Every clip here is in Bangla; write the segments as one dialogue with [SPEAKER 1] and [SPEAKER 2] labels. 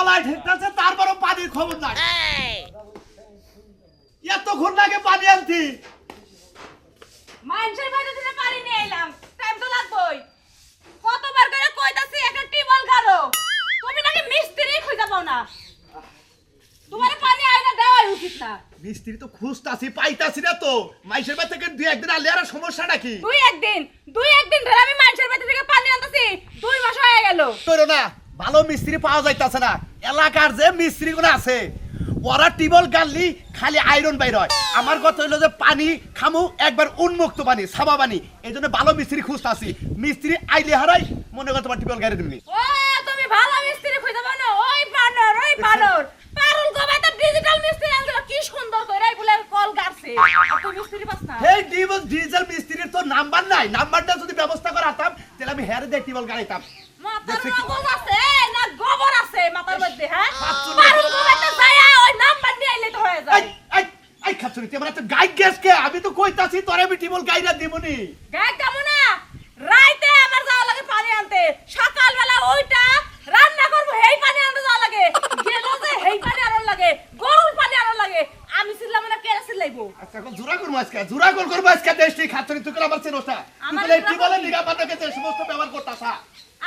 [SPEAKER 1] গলায় ঠেকতেছে তারপরও পানির খবর নাই। এতক্ষণ লাগে পানি আনতি?
[SPEAKER 2] মানুষের বাড়ি থেকে পানি নিয়ে এলাম টাইম তো লাগবেই। কতবার করে কইতাছি একটা টিবল গাড়ো তুমি নাকি মিস্ত্রি খুঁজে পাও না। তোমার পানি আইনা দেওয়াই উচিত না।
[SPEAKER 1] মিস্ত্রি তো খুঁজতাছি পাইতাছি না তো। মাইশের বাড়ি থেকে দুই একদিন আনলে আর সমস্যাটা কি
[SPEAKER 2] দুই একদিন দুই একদিন ধরে আমি বাড়ি থেকে পানি আনতেছি দুই মাস হয়ে গেল।
[SPEAKER 1] করো না। ভালো মিস্ত্রি পাওয়া যাইতাছে না। এলাকার যে মিস্ত্রি গুলো আছে ওরা টিবল গাললি খালি আয়রন বাইর হয়। আমার কথা হইল যে পানি খামু একবার উন্মুক্ত পানি সাবা পানি। এই জন্য ভালো মিস্ত্রি খুঁজতাছি। মিস্ত্রি আইলে হারাই মনে কর তোমার টিবল গাড়ি দিবনি
[SPEAKER 2] ও তুমি ভালো মিস্ত্রি খুঁজে পাও না? ওই বানর ওই বানর পারুল গোবা তো ডিজিটাল মিস্ত্রি আনছিল কি সুন্দর করে এই বলে কল গাছে তুই মিস্ত্রি পাস না।
[SPEAKER 1] এই মিস্ত্রির তো নাম্বার নাই। নাম্বারটা যদি ব্যবস্থা করাতাম তাহলে আমি হেরে দিয়ে টিবল গাড়াইতাম
[SPEAKER 2] মাথার
[SPEAKER 1] দেখছি
[SPEAKER 2] আছে? না গোবর আছে মাথার মধ্যে হ্যাঁ? পারুল গোবা যায়া ওই নাম্বার নিয়ে আইলে তো হয়ে যায়।
[SPEAKER 1] এই এই খাচ্ছরি তুই আমার তো গাই গ্যাস কে? আমি তো কইতাছি তোরে আমি টিবল গাইরা দিবনি
[SPEAKER 2] গায়ে কেমন? না রাইতে আমার যাওয়া লাগে পানি আনতে। সকালবেলা ওইটা রান্না করব হেই পানি আনতে যাওয়া লাগে। গেল যে হেই পানি লাগে গরুর পানি আনার লাগে। আমি ছিলাম না কেরা ছিলাইবো
[SPEAKER 1] আচ্ছা এখন জোড়া করব আজকে কল করব আজকে দেশটি খাচ্ছরি তুই আমার চেনোটা
[SPEAKER 2] আমার
[SPEAKER 1] তুই টিবলে
[SPEAKER 2] করবি।
[SPEAKER 1] নিগা যে সমস্ত ব্যবহার করতাছা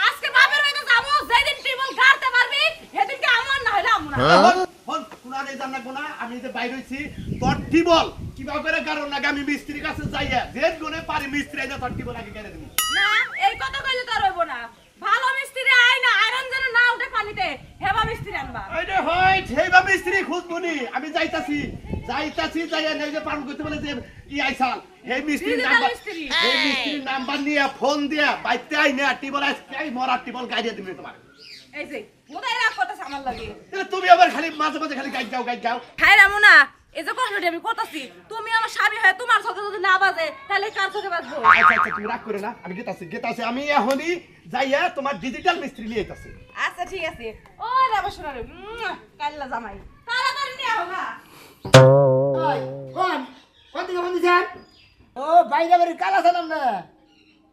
[SPEAKER 2] আজকে বাপের বাড়িতে যাব যেদিন টিবল গাড়তে পারবি সেদিনকে আমার না হলে আমার না
[SPEAKER 1] হন হন কোনা নেই জানা কোনা আমি যে বাইরে হইছি তোর টিবল কিবা করে কারণ লাগে আমি মিস্ত্রির কাছে যাইয়া যে গুনে পারি মিস্ত্রি আইনা তোর টিবল আগে কেড়ে দিবি
[SPEAKER 2] না এই কথা কইলে তো আর হইব না। ভালো মিস্ত্রি আই না আয়রন যেন না উঠে পানিতে হেবা মিস্ত্রি আনবা।
[SPEAKER 1] আরে হয় সেইবা মিস্ত্রি খুঁজবনি আমি যাইতাছি যাইতাছি যাইয়া নেই যে পালন করতে বলে যে ই আইসাল হে
[SPEAKER 2] Digital
[SPEAKER 1] নাম্বার
[SPEAKER 2] মিস্ত্রি।
[SPEAKER 1] হে মিস্ত্রির নাম্বার নিয়ে ফোন দিয়া বাইতে আই না টিবল আজকে মরার টিবল গাইয়া দিবি তোমার।
[SPEAKER 2] এই যে মোদাই রাগ করতেছে আমার লাগে।
[SPEAKER 1] তুমি আবার খালি মাঝে মাঝে খালি গাই যাও গাই যাও
[SPEAKER 2] খাই রামু না এই যে কষ্টটি আমি করতেছি তুমি আমার স্বামী হয়ে তোমার চোখে যদি না বাজে তাহলে কার চোখে বাজবো?
[SPEAKER 1] আচ্ছা আচ্ছা তুমি রাগ করে না আমি গেতাছি গেতাছি আমি এখনই যাইয়া তোমার ডিজিটাল মিস্ত্রি নিয়ে আইতাছি।
[SPEAKER 2] আচ্ছা ঠিক আছে। ও রাবা শোনা রে কাল্লা জামাই। তাড়াতাড়ি নিয়ে আও না।
[SPEAKER 3] ওই, কোন? কোন থেকে ফোন দিছেন? ও বাইরে বাড়ির কালা সালাম না।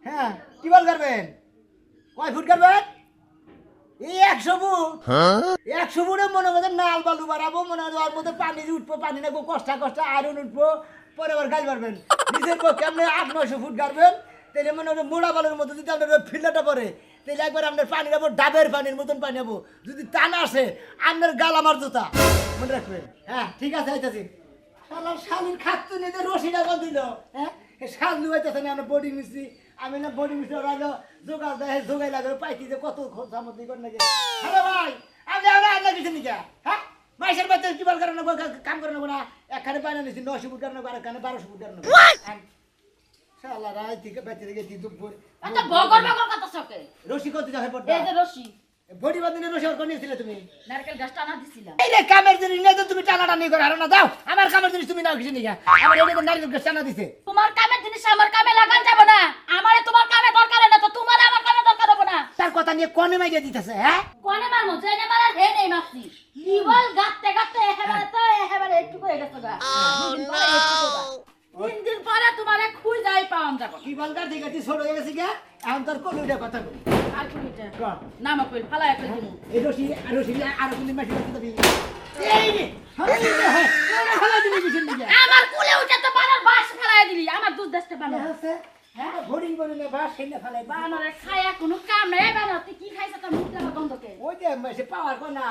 [SPEAKER 3] হ্যাঁ কি বল করবেন? কয় ফুট করবেন? এই একশো ফুট একশো ফুটে মনে মধ্যে নাল বালু বাড়াবো, মনে হয় ওর মধ্যে পানি উঠবো, পানি নেব কষ্টা কষ্টা আয়রন উঠবো পরে আবার গাছ আপনি আট নয়শো ফুট গাড়বেন তাহলে মনে হয় মোড়া বালুর মধ্যে যদি পরে তাহলে একবার আপনার পানি নেব ডাবের পানির মতন পানি নেব যদি টান আসে, আপনার গাল আমার জুতা। মনে রাখবেন? হ্যাঁ ঠিক আছে, আইতাছি। শালার শালির খাচ্ছ যে রশিটা দিল হ্যাঁ শাল লুয়াইতেছে না, আমরা বডি মিস্ত্রি আমি না বডি ওরা যে জোগাড় দেয় জোগাই লাগে পাইছি যে কত সামগ্রী করে নাকি হ্যালো ভাই আমি আর আর না কিছু নিকা? হ্যাঁ? মাইসের বাচ্চা কি বল করে নেব কাম করে নেব না? একখানে পাই না নিছি নশো ফুট করে নেব আর একখানে বারোশো ফুট করে নেব। শালা রায় থেকে বেঁচে দিন দুপুর। রশি কত যাবে পড়বে
[SPEAKER 4] এই যে রশি
[SPEAKER 3] বডি বাদিনে রশি আর নিয়েছিলে তুমি?
[SPEAKER 4] নারকেল গাছ টানা দিছিলাম।
[SPEAKER 3] এই রে কামের জিনিস নিয়ে তো তুমি টানা টানি করে আর না দাও। আমার কামের জিনিস তুমি নাও কিছু নিকা আমার এই যে নারকেল গাছ টানা দিছে।
[SPEAKER 4] তোমার কামের জিনিস আমার কামে লাগান যাব না। আমারে তোমার কামে দরকার না তো তোমার আমার কামে দরকার হবে না।
[SPEAKER 3] তার কথা নিয়ে কনে মাইকে দিতেছে হ্যাঁ?
[SPEAKER 4] কোনে মারমু জেনে মারার হে নেই মাপছি কেবল গাতে গাতে একেবারে তো একেবারে একটু করে গেছে গা। তিন দিন পরে তোমারে খুই যাই পাওয়াম যাব
[SPEAKER 3] কি বলকার দিকে তুই ছোট হয়ে গেছিস গা এখন তোর উঠে কথা বলি
[SPEAKER 4] আর
[SPEAKER 3] কর।
[SPEAKER 4] নামা কইল ফালা একটা দিন
[SPEAKER 3] এই রশি আর রশি আর কোন মাসি করতে দিবি এই রে হ্যাঁ হ্যাঁ হ্যাঁ
[SPEAKER 4] আমার কুলে উঠে তো বানার বাস ফেলাই দিলি আমার দুধ দেশটা বানার
[SPEAKER 3] আছে হ্যাঁ? হোর্ডিং করে নে বাস খেলে ফেলাই দিবি।
[SPEAKER 4] বানরে খায়া কোনো কাম নাই তুই কি খাইছ তোর মুখ লাগা বন্ধকে
[SPEAKER 3] ওই যে সে পাওয়ার কো না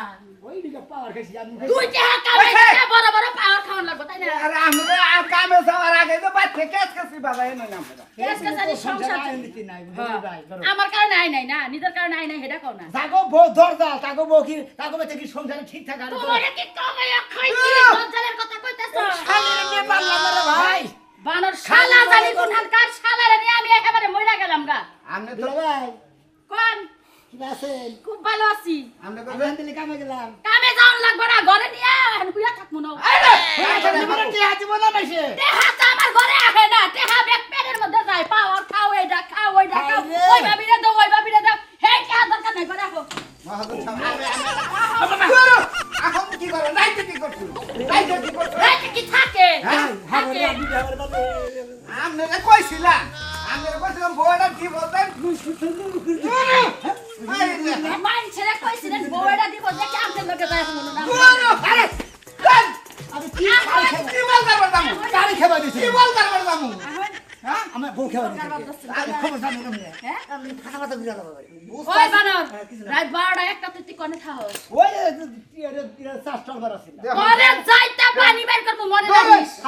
[SPEAKER 3] ওই দিকে পাওয়ার খাইছি আমি।
[SPEAKER 4] তুই যে কামে খাইয়া বড় বড় পাওয়ার খাওয়ান লাগবে তাই না?
[SPEAKER 5] আরে আমরা আর কামে যাওয়ার আগে তো বাচ্চা কেস কেসি বাবা এনে না
[SPEAKER 4] কেস কেসারি সংসার
[SPEAKER 3] আইন নাই
[SPEAKER 4] হ্যাঁ।
[SPEAKER 3] বুঝলি ভাই ধরো।
[SPEAKER 4] আমার কারণে আই নাই না নিজের কারণে আই নাই হেডা কও না।
[SPEAKER 3] তাগো বউ দরজা তাগো বউ কি তাগো বেতে কি সংসারে ঠিকঠাক আর
[SPEAKER 4] তোমার কি কবে খাইছি? দজ্জালের কথা কইতাছ?
[SPEAKER 3] খালি নিয়ে পারলাম রে ভাই।
[SPEAKER 4] বানর শালা জানি কোনখানকার আমি একেবারে মইরা গেলাম গা।
[SPEAKER 5] আমরা তো
[SPEAKER 3] ভাই।
[SPEAKER 4] কোন?
[SPEAKER 3] কি আছেন
[SPEAKER 4] খুব ভালো আছি।
[SPEAKER 5] আমরা তো
[SPEAKER 3] আমি আনতে কামে গেলাম।
[SPEAKER 4] কামে যাওন লাগবে না ঘরে নিয়ে এখন হুইয়া থাকব না।
[SPEAKER 3] টেহা দিব না মাসে
[SPEAKER 4] টেহা তো আমার ঘরে আহে না টেহা ব্যাগ প্যাডের মধ্যে যায়। পাওয়ার খাও এইটা খাও ওইটা খাও।
[SPEAKER 3] খাই রে।
[SPEAKER 4] দাও ওই ভাবিরে দাও। হে টেহা দরকার নাই ঘরে
[SPEAKER 5] সামনে এখন কি করে নাইতে কি করছ নাইতে কি করছ
[SPEAKER 4] যে কি থাকে?
[SPEAKER 3] হ্যাঁ? হ্যাঁ
[SPEAKER 4] থাকে।
[SPEAKER 5] আমরা কইছিলাম আমরা
[SPEAKER 3] হ্যাঁ? বউ।
[SPEAKER 4] হ্যাঁ?
[SPEAKER 3] হ্যাঁ,
[SPEAKER 4] মনে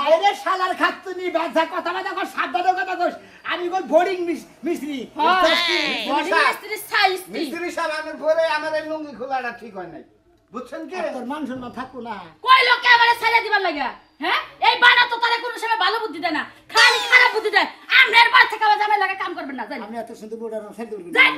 [SPEAKER 3] আরে শালার খাতুনি বাজা কথা বাজা কর সাবধানে কথা কস আমি কই বোর্ডিং মিস্ত্রি
[SPEAKER 4] মিস্ত্রি সাইজ
[SPEAKER 5] মিস্ত্রি সাহেব আমার ঘরে আমার এই লুঙ্গি খোলাটা ঠিক হয় নাই। বুঝছেন কি?
[SPEAKER 3] তোর মান সম্মান থাকব না।
[SPEAKER 4] কই লোকে আমারে ছাড়া দিবার লাগা? হ্যাঁ? এই বানা তো তারা কোনো সময় ভালো বুদ্ধি দেয় না। খালি খারাপ বুদ্ধি দেয়। আমনের বার থেকে আবার জামাই লাগা কাম করবেন না জানি
[SPEAKER 3] আমি এত সুন্দর বোর্ডার সেট করে
[SPEAKER 4] যাই।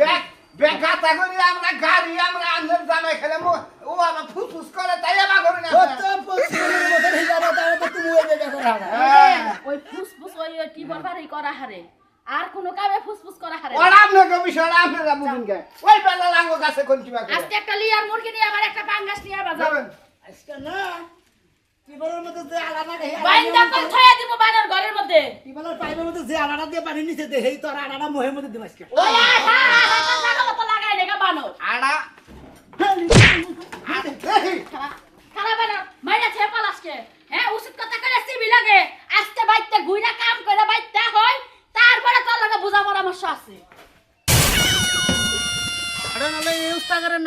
[SPEAKER 5] ব্যাগ বেকাতা করি আমরা গাড়ি আমরা আন্দার জামাই খেলে মো- ও আমার ফুসফুস করে তাই আমার ঘরে না
[SPEAKER 3] কত পঁচিশের মতো তাহলে তো তুমি ওই জায়গা করে
[SPEAKER 5] হ্যাঁ।
[SPEAKER 4] ওই ফুসফুস ওই টিবল করা হারে আর কোনো কামে ফুসফুস করা হারে না।
[SPEAKER 5] ওরা আপনাকে বিষয়টা আপনারা বুঝুন কে ওই বেলা লাঙ্গ গাছে কোন কিবা করে
[SPEAKER 4] আজকে একটা লিয়ার মুরগি নিয়ে আবার একটা পাঙ্গাস নিয়ে বাজার
[SPEAKER 5] যাবেন
[SPEAKER 3] আজকে না টিবলের মধ্যে যে আলাদা
[SPEAKER 4] বাইন্দা দিব বানার ঘরের মধ্যে
[SPEAKER 3] টিবলের পাইপের মধ্যে যে আলাদা দিয়ে পানি নিচে দে হেই তোর আলাদা মোহের মধ্যে দিবাস কে
[SPEAKER 4] ওই মতো লাগাই দেখা বানর
[SPEAKER 5] আড়া
[SPEAKER 4] খারাপ খারাপ বানর মাইরা ছে পালাসকে হ্যাঁ উচিত কথা করে সিবি লাগে আজকে বাইতে ঘুইরা কাম করে বাইতে হয় তারপরে তোর লাগে বুঝা পরামর্শ আছে
[SPEAKER 5] আরে নালে এই উস্তাগারের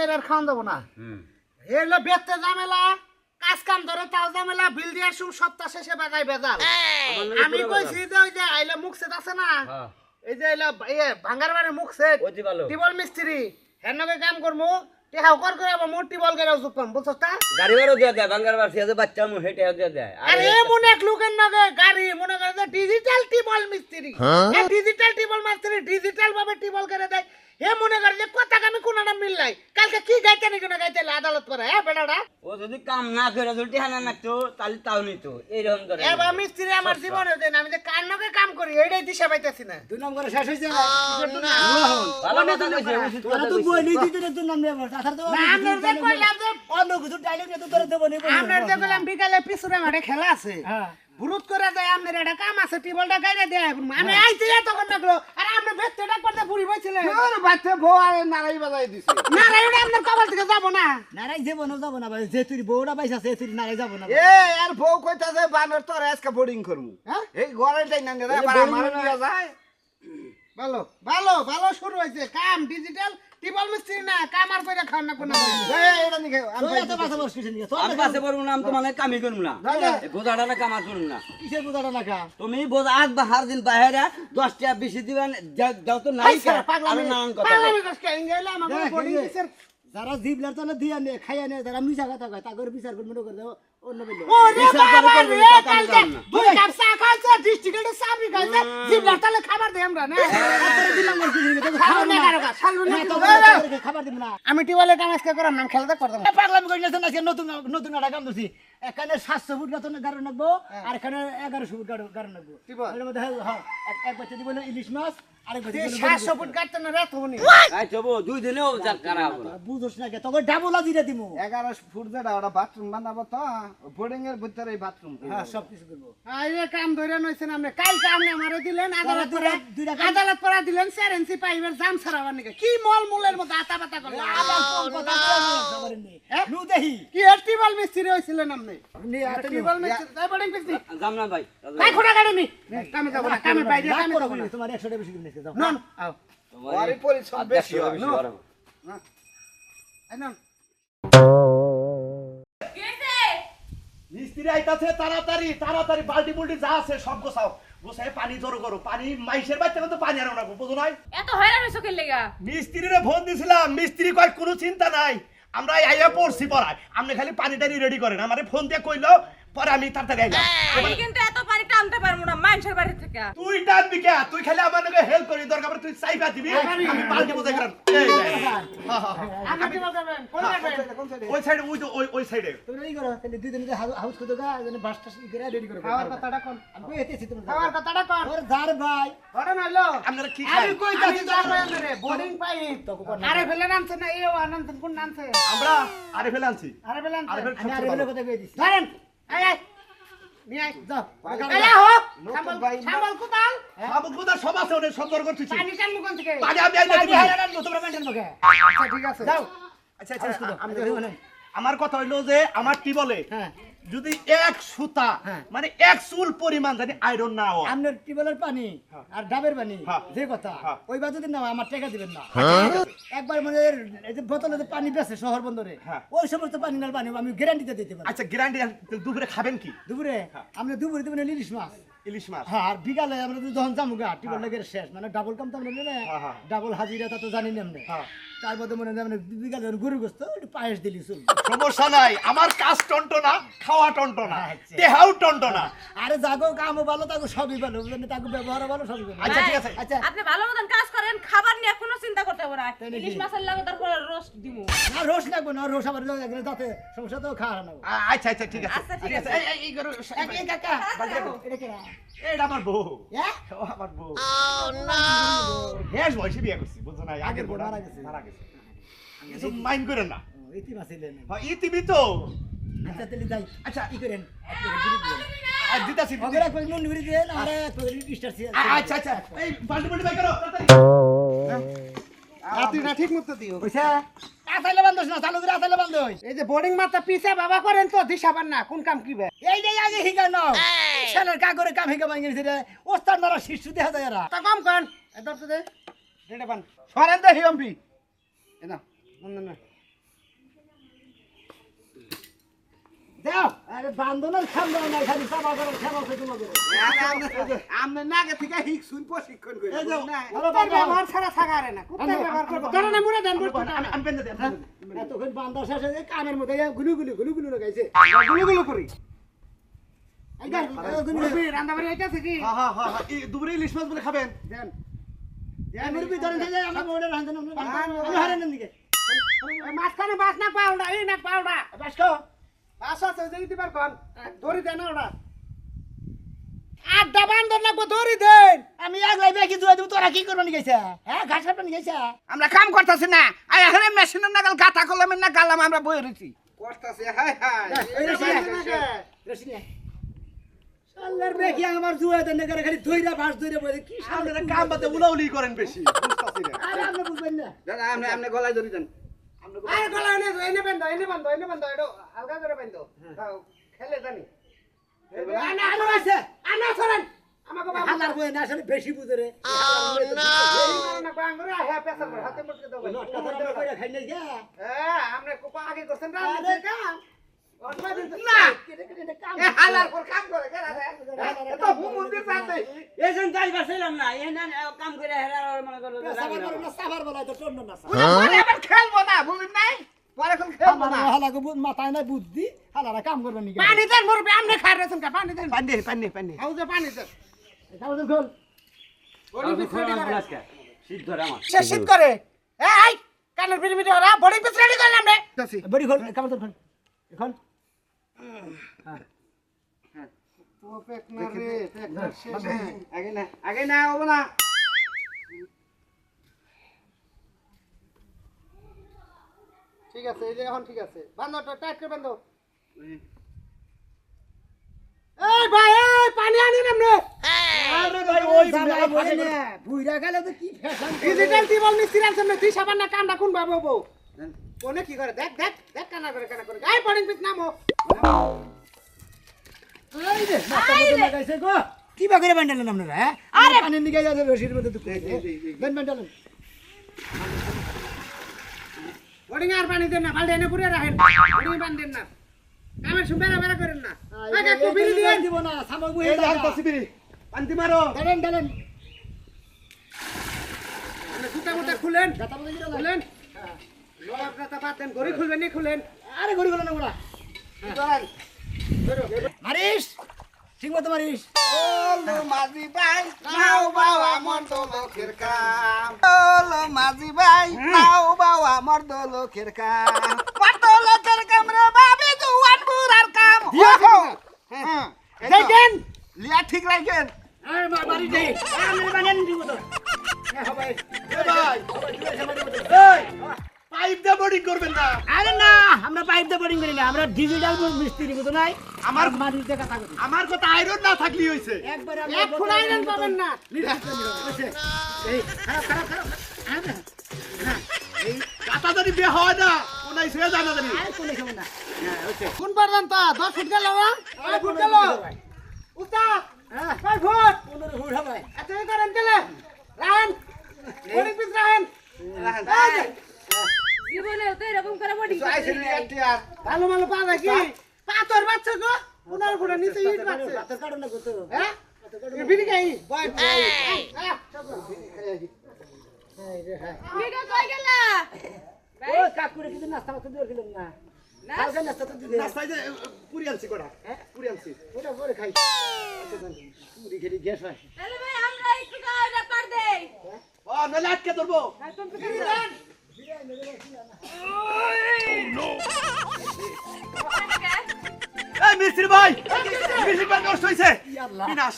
[SPEAKER 5] গাইর আর খাওয়ান দেবো না। এলো বেতে ঝামেলা কাজ কাম ধরে তাও ঝামেলা বিল দেওয়ার সময় সপ্তাহ শেষে বাজায় বেজাল। আমি কইছি যে ওই যে আইলে মুখ সেট আছে না এই যে এলো ইয়ে ভাঙ্গার বাড়ির মুখ সেট টিবল মিস্ত্রি নগে কাম করমু টেহাও কর করে আবার গাইরাও চুপ পাম বুঝছস তা
[SPEAKER 6] গাড়ি দিয়ে দেয় বাঙ্গার বাচ্চা মু হেঁটে দিয়ে দেয়। আর
[SPEAKER 5] এমন এক লোকের নগে গাড়ি মনে করে যে ডিজিটাল টিবল মিস্ত্রি। ডিজিটাল টিবল মিস্ত্রি ডিজিটাল ভাবে টিবল করে দেয় হে মনে করে যে কথা আমি কোনটা মিললাই কালকে কি গাইতে নাকি না গাইতে আদালত করে হ্যাঁ বেটাটা
[SPEAKER 6] ও যদি কাম না করে যদি হানা নাকতো তাহলে তাও এইরকম করে
[SPEAKER 5] মিস্ত্রি আমার জীবনে দেন আমি যে কার নগে কাম করি এইটাই দিশা পাইতেছি না।
[SPEAKER 3] দুই নম্বরে শেষ হয়েছে
[SPEAKER 6] ভালো কথা কইছে উচিত কথা
[SPEAKER 3] তো
[SPEAKER 6] কইছে।
[SPEAKER 3] বইলি দিতে তুই নাম নেব তাছাড়া তো
[SPEAKER 5] না, আমরা যে কইলাম যে
[SPEAKER 3] অন্য কিছু ডায়লগ তো তোরা দেবো নি
[SPEAKER 5] আপনার যে বললাম বিকালে পিছনে মাঠে খেলা আছে।
[SPEAKER 3] হ্যাঁ।
[SPEAKER 5] বুরুত করে দেয় আপনার একটা কাম আছে টিবলটা গাইরে দেয়। আমি আইতে তখন দেখল আর আমরা ভেতরটা করতে পুরি বইছিলেন। বাচ্চা বউ আর নারাই বাজাই দিছে। নারাই আপনার কপাল থেকে যাব না।
[SPEAKER 3] নারাই যাব না যাব না ভাই। যে তুই বউটা বাইসা সে তুই নারাই যাব না
[SPEAKER 5] এ আর বউ কইতাছে বানর তোর আজকে বোর্ডিং করমু।
[SPEAKER 3] হ্যাঁ?
[SPEAKER 5] এই ঘরে যাই না রে আমার মারা যায় ভালো ভালো ভালো শুরু হয়েছে। কাম ডিজিটাল টিবল মিস্ত্রি না কাম আর কইরা খাওয়া না কোনো
[SPEAKER 3] এত
[SPEAKER 6] আমি পাশে পড়ব না আমি তো মানে কামই করব না। এই বোঝাটা না কামাজ করব না।
[SPEAKER 3] কিসের বুঝাটা না খা?
[SPEAKER 6] তুমি বোঝা আজ বা হার দিন বাইরে দশটা বেশি দিবেন যাও তো নাই আরও নানান কথা
[SPEAKER 5] পাগলামি
[SPEAKER 3] যে,
[SPEAKER 5] দিছে
[SPEAKER 3] যারা জিবলার তলে দিয়া নে খাইয়া নে যারা মিছা কথা কয় তাগর বিচার করব করে
[SPEAKER 5] ওরে বাবা রে
[SPEAKER 6] আমি
[SPEAKER 5] কালকে
[SPEAKER 6] জানি না।
[SPEAKER 5] দুই কাপ চা খাইছে ডিস্ট্রিক্টের চাবি খাইছে জিবলা তালে খাবার দেই আমরা না? খাবার না। কারও কা, না কি?
[SPEAKER 3] খাবার দিব না।
[SPEAKER 5] আমি টিবলে কাম করাম না। খেলা করতাম
[SPEAKER 3] পাগলামি নতুন নতুন একটা কাম দিছি এখানে সাতশো ফুট গাছ গাড়ি নাকবো আর এখানে এগারোশো ফুট গাড়ি গাড়ি নাকবো। এর মধ্যে হ্যাঁ, হ্যাঁ, এক- এক বাচ্চা দিব ইলিশ মাছ বুঝোস না কে তোকে ডাবলা দিলে দিমু
[SPEAKER 5] এগারোশো ফুট যেটা ওটা বাথরুম বানাবো তো বোর্ডিং এর ভিতরে বাথরুম
[SPEAKER 3] হ্যাঁ সব কিছু করব
[SPEAKER 5] আরে কাম ধরে নইছেন আপনি কালকে আপনি আমারে দিলেন আদালত পরে দিলেন স্যার এনসি পাইবের জাম ছাড়াবার নাকি কি মল মূলের মধ্যে আতা পাতা করলেন
[SPEAKER 3] আবার কোন কথা খবর দেহি
[SPEAKER 5] কি এর টিবল মিস্ত্রি হইছিলেন আপনি টিবল মিস্ত্রি তাই বোর্ডিং মিস্ত্রি
[SPEAKER 6] যাম না ভাই
[SPEAKER 5] কাই খোটা গাড়ি নি কামে যাব না কামে বাইরে কামে যাব না
[SPEAKER 3] তোমার একশো টাকা বেশি দিন যাও
[SPEAKER 5] নন। আও।
[SPEAKER 6] তোমার
[SPEAKER 5] পরিশ্রম
[SPEAKER 6] বেশি হবে বেশি হবে।
[SPEAKER 1] মিস্ত্রি আইতাছে তাড়াতাড়ি তাড়াতাড়ি বালতি বুলটি যা আছে সব গোছাও। গোছায় পানি জড়ো করো। পানি মাইসের বাচ্চা পানি আনো না বুঝো নাই?
[SPEAKER 2] এত হয়রান হইছো কে লেগা?
[SPEAKER 1] মিস্ত্রিরে ফোন দিছিলাম মিস্ত্রি কয় কোনো চিন্তা নাই। আমরা আইয়া পড়ছি পড়ায়। আপনি খালি পানি টানি রেডি করেন। আমারে ফোন দিয়ে কইলো পরে আমি তাড়াতাড়ি আইলাম
[SPEAKER 2] আমি কিন্তু এত পানি টানতে পারব না মানুষের বাড়ি থেকে।
[SPEAKER 1] তুই টানবি কে তুই খালি আমার নাকি হেল্প করি দরকার পড়ে তুই চাইবা দিবি। আমি এই
[SPEAKER 5] করবেন কোন সাইডে
[SPEAKER 1] ওই সাইডে ওই তো ওই ওই সাইডে
[SPEAKER 3] তুমি রেডি করো তাহলে দুই দিন হাউস করতে গা যেন বাস টাস করে রেডি করো।
[SPEAKER 5] খাওয়ার কথাটা কোন?
[SPEAKER 3] আমি এতেছি তুমি
[SPEAKER 5] খাওয়ার কথাটা কোন?
[SPEAKER 3] ওর ধার ভাই।
[SPEAKER 5] ঘটনা হইল
[SPEAKER 1] আপনারা কি
[SPEAKER 5] আমি কই যাচ্ছি তো আপনারে বোর্ডিং পাইপ আরে ফেলে নামছে না এও আনন্দ কোন নামছে?
[SPEAKER 1] আমরা আরে ফেলে আনছি।
[SPEAKER 5] আরে ফেলে
[SPEAKER 1] আরে ফেলে
[SPEAKER 3] আমি আর এগুলো কথা কই দিছি?
[SPEAKER 5] ধরেন।
[SPEAKER 3] মগে
[SPEAKER 5] আচ্ছা ঠিক আছে।
[SPEAKER 1] আমার কথা হইল যে আমার টিবলে
[SPEAKER 3] হ্যাঁ।
[SPEAKER 1] যদি এক সুতা
[SPEAKER 3] হ্যাঁ।
[SPEAKER 1] মানে এক চুল পরিমাণ জানি আয়রন না হয়।
[SPEAKER 3] আপনার টিউবওয়েলের পানি? আর ডাবের পানি?
[SPEAKER 1] হ্যাঁ।
[SPEAKER 3] যে কথা।
[SPEAKER 1] হ্যাঁ।
[SPEAKER 3] ওইবার যদি না হয়, আমার টাকা দিবেন না। একবার মানে এই যে বোতলে যে পানি বেছে শহর বন্দরে
[SPEAKER 1] হ্যাঁ।
[SPEAKER 3] ওই সমস্ত পানি নার পানি আমি গ্যারান্টিতে দিতে পারি।
[SPEAKER 1] আচ্ছা গ্যারান্টি দুপুরে খাবেন কি?
[SPEAKER 3] দুপুরে? আপনি দুপুরে দিবেন ইলিশ মাছ।
[SPEAKER 1] ইলিশ মাছ।
[SPEAKER 3] হ্যাঁ আর বিকালে আমরা তো যখন যাব গা টিউবওয়েল লেগের শেষ মানে ডাবল কাম তো আমরা নিলে
[SPEAKER 1] হ্যাঁ, হ্যাঁ।
[SPEAKER 3] ডাবল হাজিরা তা তো জানি না আমরা।
[SPEAKER 1] হ্যাঁ।
[SPEAKER 3] তারপরে মনে হয় মানে বিকালে গরু গোস্ত একটু পায়েস দিলি
[SPEAKER 1] সমস্যা নাই আমার কাজ টন্ট না খাওয়া টন্ট না
[SPEAKER 3] আচ্ছা।
[SPEAKER 1] দেহাও টন্ট না
[SPEAKER 3] আরে জাগো কামও ভালো তাকে সবই ভালো বুঝলেন তাকে ব্যবহারও ভালো সবই ভালো।
[SPEAKER 1] আচ্ছা ঠিক আছে।
[SPEAKER 3] আচ্ছা।
[SPEAKER 2] আপনি ভালো মতন কাজ করেন খাবার নিয়ে কোনো চিন্তা করতে হবে না
[SPEAKER 3] তাই নাকি?
[SPEAKER 2] ইলিশ মাছের লাগে তারপর
[SPEAKER 3] না রোজ লাগবে না রোজ আবার যাতে সমস্যা তো খাওয়া না
[SPEAKER 1] আচ্ছা আচ্ছা ঠিক আছে
[SPEAKER 2] আচ্ছা, ঠিক
[SPEAKER 1] ঠিক আছে
[SPEAKER 2] আছে।
[SPEAKER 1] এই, এই, এই
[SPEAKER 3] এই কাকা এটা কি
[SPEAKER 1] এটা আমার বউ
[SPEAKER 3] হ্যাঁ
[SPEAKER 1] আমার বউ হেস বয়সে বিয়ে করছি বুঝছ না আগের বউ
[SPEAKER 3] মারা গেছে।
[SPEAKER 1] মারা গেছে কিছু মাইন্ড করেন না
[SPEAKER 3] ইতি মাছিলেন
[SPEAKER 1] হ্যাঁ, ইতিবি তো
[SPEAKER 3] আচ্ছা তাহলে যাই
[SPEAKER 1] আচ্ছা
[SPEAKER 3] কি করেন
[SPEAKER 1] আর
[SPEAKER 3] কই নুন ঘুরে দিবেন আর কই স্টার
[SPEAKER 1] আচ্ছা আচ্ছা এই বাল্টি বাল্টি বাই করো তাড়াতাড়ি
[SPEAKER 5] রাত্রিটা ঠিক মতো দিও।
[SPEAKER 3] কইছা আতাইলে বান্ধস না চালু করে আতাইলে বান্ধই
[SPEAKER 5] এই যে বোর্ডিং মাথা পিছে বাবা করেন তো দিশাবান না কোন কাম কি
[SPEAKER 3] এই যে আগে হিগা নাও। শালার কা করে কাম হিগা ভাঙি গেছে ওস্তাদ মারা শিশু দেখা যায় এরা।
[SPEAKER 5] তা কম কন এদর তো দে। রেডে বান। সরেন দে হিয়ম্পি এ না না না।
[SPEAKER 3] দাও আরে বান্ধনের খাম দাও না খালি সাবা করে খাবা করে তোমাকে
[SPEAKER 5] আমনে নাগে থেকে হিক শুন প্রশিক্ষণ করি।
[SPEAKER 3] এই যে,
[SPEAKER 5] কুত্তার ব্যবহার ছাড়া থাকারে না কুত্তার ব্যবহার করব।
[SPEAKER 3] আমি-
[SPEAKER 5] না মুড়ে দেন
[SPEAKER 1] আমি আমি- আমি বেঁধে দিই, আমি বেঁধে দিই।
[SPEAKER 3] এতক্ষণ বান্ধা শেষে যে কামের মধ্যে গুলু গুলু গুলু গুলু লাগাইছে।
[SPEAKER 5] গুলো গুলো করি।
[SPEAKER 3] এই দেখ, এই গুলু
[SPEAKER 5] মুরবি রান্না বাড়ি আইতাছে কি?
[SPEAKER 1] হ্যাঁ হ্যাঁ হ্যাঁ হ্যাঁ, দুপুরে ইলিশ মাছ বলে খাবেন?
[SPEAKER 5] দেন। না পাউডা এই না পাউডা
[SPEAKER 3] বাস খাও
[SPEAKER 5] যেই দিবার কোন। দেন ওটা আড্ডা বান্ধব দেন।
[SPEAKER 3] আমি একলাই বেকি দুয়া দিব তোরা কি করবি গেছে? হ্যাঁ ঘাস কাটবি গেছে?
[SPEAKER 5] আমরা কাম করতেছি না। আই এখানে মেশিনের নাগাল কলমের না গালাম আমরা বই রয়েছি করতেছি হাই হাই
[SPEAKER 3] বেকি আমার জুয়া দেন করে খালি ধইরা বাস ধইরা বলে কি
[SPEAKER 1] আপনারা কাম বাদে উলাউলি করেন বেশি বুঝতাছি না।
[SPEAKER 3] আরে আপনি বুঝবেন না।
[SPEAKER 5] দাদা আপনি আপনি গলায় ধরি দেন। আরে গলায় এনে এনে বান্ধো এনে বান্ধো এনে বান্ধো এটা হালকা করে বান্ধো। খেলে জানি। আনা আনা আছে আনা সরেন। আমাকে বাবা
[SPEAKER 3] হালার বই না আসলে বেশি বুঝে রে।
[SPEAKER 5] না। বাঙ্গরে পেছাল হাতে মুটকে দাও ভাই
[SPEAKER 3] খাই নাই গা
[SPEAKER 5] হ্যাঁ আপনি কোপা আগে করছেন না
[SPEAKER 3] না।
[SPEAKER 5] করে
[SPEAKER 6] না না করে করো
[SPEAKER 3] করে না না।
[SPEAKER 5] না না
[SPEAKER 3] মাথায় নাই বুদ্ধি হালারা কাম করবে
[SPEAKER 5] পানি দেন মুরবি আপনি খাই রেছেন কা পানি দেন।
[SPEAKER 1] পানি পানি পানি
[SPEAKER 5] হাউজে পানি দেন।
[SPEAKER 3] কাগজ খোল।
[SPEAKER 5] বডি পিছ রেডি করে।
[SPEAKER 6] শীত ধরে আমার।
[SPEAKER 5] সে শীত করে। এই কানের বিড়ি বিড়ি বডি পিছ রেডি করলাম
[SPEAKER 3] বড়ি খোল এখন
[SPEAKER 5] আগে না হব না ঠিক আছে এই যে এখন ঠিক আছে বান্ধো টাইট করে বান্ধো এই ভাই এই পানি আনি নামনে
[SPEAKER 1] আরে ভাই ওই
[SPEAKER 3] জামাই বলে না বুইরা গেলে তো কি ফ্যাশন
[SPEAKER 5] ডিজিটাল টিবল মিস্ত্রি আনছেন না তুই সাবান না কামটা কোন বাবু কোনে কি করে? দেখ দেখ দেখ কানা করে কানা করে। এই পড়িং পিছ নামো।
[SPEAKER 3] এই রে মাথা মধ্যে লাগাইছে গো। কি বা করে বান্ডালেন আপনারা হ্যাঁ? আরে। পানি নিয়ে যাচ্ছে রশির মধ্যে দুঃখ দেন বান্ডালেন
[SPEAKER 5] পড়িং আর পানি দেন না বালতি এনে পুরে রাখেন। পড়িং পানি দেন না। কামের সুম বেড়া বেড়া করেন না। আগে একটু বিড়ি দিয়ে
[SPEAKER 3] দিব না সামগ্রী বুঝে
[SPEAKER 1] এই যে আনতাছি বিড়ি পান্তি মারো।
[SPEAKER 3] ডালেন ডালেন
[SPEAKER 5] জুতা মুটা খুলেন। খুলেন। পাতেন গড়ি খুলবেন খুলেন
[SPEAKER 3] আরে গড়ি গলা না ওরা মারিস? ঠিক মতো মারিস।
[SPEAKER 5] ওলো মাঝি ভাই নাও বাবা তো লোকের কাম ওলো মাঝি ভাই নাও বাবা মর তো লোকের কাম মর তো লোকের কাম রে বাবি জুয়ান বুড়ার কাম দেখেন লিয়া ঠিক রাখেন
[SPEAKER 3] আরে মারি দে আমি বানান দিব তো
[SPEAKER 1] ভাই এই পাইপ দিয়ে বোর্ডিং করবেন না।
[SPEAKER 3] আরে না আমরা পাইপ দিয়ে বোর্ডিং করি না আমরা ডিজিটাল মিস্ত্রি মতো নাই? আমার মাটির দিয়ে কথা
[SPEAKER 1] আমার কথা আয়রন না থাকলেই হইছে
[SPEAKER 3] একবার
[SPEAKER 5] এক ফুল আইরন পাবেন না।
[SPEAKER 3] এই খারাপ খারাপ খারাপ। হ্যাঁ
[SPEAKER 1] এই কাটা যদি বে হয় না। কোন ফালাইছে জানা জানি।
[SPEAKER 3] আর কোনো সময় না।
[SPEAKER 5] কোন পর্যন্ত দশ ফুট গেল না কয় ফুট গেল। উস্তাদ
[SPEAKER 3] হ্যাঁ
[SPEAKER 5] কয় ফুট
[SPEAKER 3] পনেরো ফুট হবে
[SPEAKER 5] এত ই করেন তাহলে রাহেন বোর্ডিং পিস রাহেন
[SPEAKER 2] জীবনে তো এরকম করে বডি
[SPEAKER 5] ভালো ভালো পা দেখি পাথর বাচ্চা গো। পনেরো ফুটের নিচে ইট বাচ্চা।
[SPEAKER 3] পাথর কাটো না কত?
[SPEAKER 5] হ্যাঁ? বিড়ি খাই। বয়
[SPEAKER 2] ঠিক কই গেলা?
[SPEAKER 3] ও কাকুরে কিছু নাস্তা মাস্তা দিয়ে দিলাম না। কালকে নাস্তা তো দিয়ে
[SPEAKER 1] রাস্তায় যে পুরি আনছি কটা? পুরি আনছি।
[SPEAKER 3] ওটা পরে খাই। পুরি খেলি গ্যাস হয়।
[SPEAKER 2] তাহলে ভাই আমরা একটু পার দেই।
[SPEAKER 1] ও নলে আটকে ধরবো। এই বেশিরভাগ নষ্ট হয়েছে বিনাশ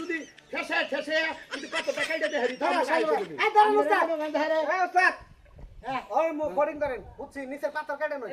[SPEAKER 1] যদি ঠেসে ঠেসে যদি পাথর দেখাই দেবে হারি ধরা সাই করবে
[SPEAKER 5] এই ধরা মুস্তাদ এই ওস্তাদ হ্যাঁ ওর মুখ করেন বুঝছি নিচের পাথর কেটে নয়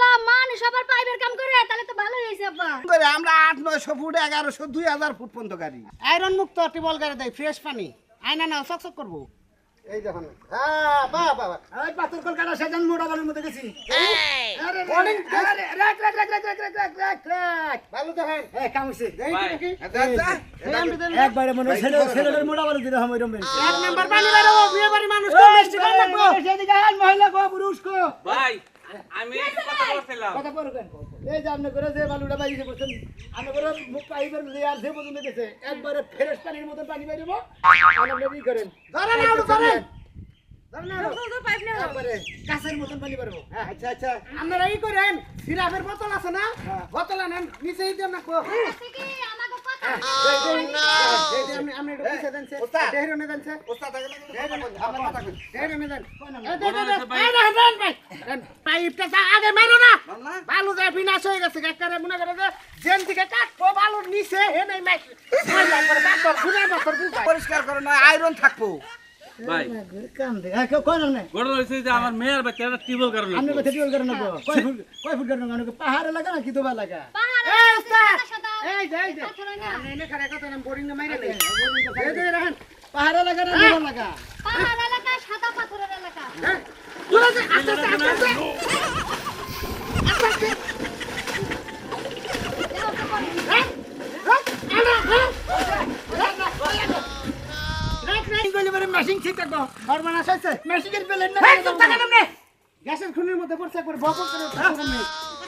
[SPEAKER 7] আপনি সবার পাইবের
[SPEAKER 4] কাম করে তাহলে তো ভালোই হয়েছে আব্বা।
[SPEAKER 7] করে আমরা আট নয়শো ফুট এগারোশো দুই হাজার ফুট পর্যন্ত গাড়ি।
[SPEAKER 5] আয়রন মুক্ত টিবল গাড়ি দেয় ফ্রেশ পানি। আয়না না চকচক করব।
[SPEAKER 7] এই দেখুন। হ্যাঁ বাহ বাহ
[SPEAKER 3] এই পাথর কলকাতা সেজন মোটা বালুর মধ্যে গেছি।
[SPEAKER 5] হ্যাঁ,
[SPEAKER 3] একবারে মনে ছেলে ছেলেদের মোটা বালু দিতে হবে এরকম
[SPEAKER 5] এক নাম্বার পানি বাড়াবো বিয়ে বাড়ি মানুষ
[SPEAKER 3] সেদিকে মহিলা কো পুরুষ কো
[SPEAKER 8] ভাই আমি কথা বলছিলাম।
[SPEAKER 3] কথা বলবেন এই যে আপনি করে যে বালুটা বাইরে বলছেন আপনি করে মুখ পাইবের লেয়ার যে পর্যন্ত গেছে একবারে ফ্রেশ পানির মতন পানি বাইরেব আপনি ই করেন?
[SPEAKER 5] ধরেন আউট ধরেন।
[SPEAKER 3] হ্যাঁ
[SPEAKER 7] আচ্ছা আচ্ছা।
[SPEAKER 5] আপনারা ই করেন সিরাপের বোতল আছে না? বোতল আনেন নিচেই দেন না
[SPEAKER 7] আগে
[SPEAKER 5] মেরো না বালু যায় বিনাশ হয়ে গেছে একবারে মনে করে যে জেন দিকে কাটবো বালুর নিচে হে নেই
[SPEAKER 7] পরিষ্কার করো না আয়রন থাকব
[SPEAKER 8] ভাই
[SPEAKER 3] কাম দে কোন না
[SPEAKER 8] গড় রইছে যে আমার মেয়ের
[SPEAKER 3] বা কেন টিবল করল আমি পাহাড়ে লাগা না কি দোবা লাগা
[SPEAKER 5] এই
[SPEAKER 4] দে
[SPEAKER 5] এই দে এনে খারে কথা নাম বোরিং না মাইরা লই দে দে রাখেন
[SPEAKER 3] পাহাড় লাগা না নদী লাগা
[SPEAKER 4] পাহাড় লাগা সাদা
[SPEAKER 5] গ্যাসের খুনের মধ্যে পড়ছে একবার বকর করে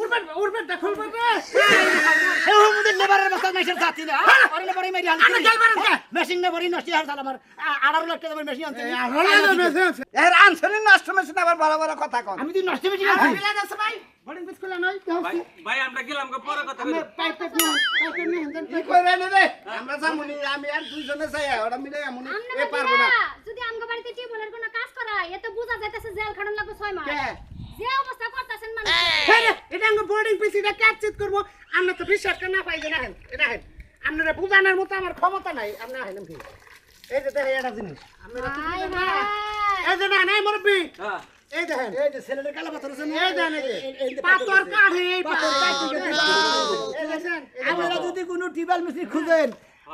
[SPEAKER 5] উড়বে উড়বে দেখো উড়বে।
[SPEAKER 3] এই মুদের লেবারের বস্তা মেশিন সাথী না। আরে লেবারে মেরি হাল
[SPEAKER 5] আপনি গেল মারেন কে?
[SPEAKER 3] মেশিন না বড়ি নষ্ট হাল আমার 18 লাখ টাকা মেশিন আনতে
[SPEAKER 7] এর আনসারের নষ্ট মেশিন আবার বড় বড় কথা কন।
[SPEAKER 3] আমি তো নষ্ট মেশিন আনছি।
[SPEAKER 5] মিলা যাচ্ছে ভাই। বড় পিস খুলে নয়
[SPEAKER 8] ভাই ভাই আমরা গেলাম গো, পরে কথা
[SPEAKER 5] আমি পাইপ পাইপ নিয়ে পাইপ নিয়ে দেন
[SPEAKER 7] কি কইরা নে রে? আমরা যামুনি আমি আর দুইজনে যাই ওরা মিলে এমনি এ পারব না।
[SPEAKER 4] যদি আমগো বাড়িতে টিউবওয়েলের কোনো কাজ করা এত বুঝা যাইতেছে জেল খাটান লাগবে ছয় মাস। যে অবস্থা করতেছেন মানুষ।
[SPEAKER 5] হ্যাঁ বোর্ডিং পিস এটা করব। আপনার তো বিশ্বাসটা না পাই যে না এটা হেন আপনারা বুঝানোর মতো আমার ক্ষমতা নাই। আপনি হেন কি? এই যে দেখেন একটা জিনিস। আপনারা এই যে না নাই মুরব্বি।
[SPEAKER 8] হ্যাঁ।
[SPEAKER 5] এই দেখেন।
[SPEAKER 3] এই যে ছেলেদের কালা পাথর আছে
[SPEAKER 5] এই দেখেন এই যে। পাথর কাঠে এই পাথর। কাঠে এই দেখেন এই
[SPEAKER 3] আপনারা যদি কোনো টিবাল মেশিন খুঁজেন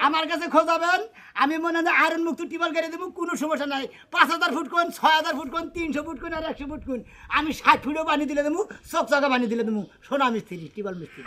[SPEAKER 3] আমার কাছে খোঁজাবেন আমি মনে হয় আয়রন মুক্ত টিবল গাড়ি দেবো, কোনো সমস্যা নাই। পাঁচ হাজার ফুট কোন ছয় হাজার ফুট কোন তিনশো ফুট কোন আর একশো ফুট কোন আমি ষাট ফুটও বানিয়ে দিলে দেবো, চকচকা বানিয়ে দিলে দেবো। সোনা মিস্ত্রি টিবল মিস্ত্রি।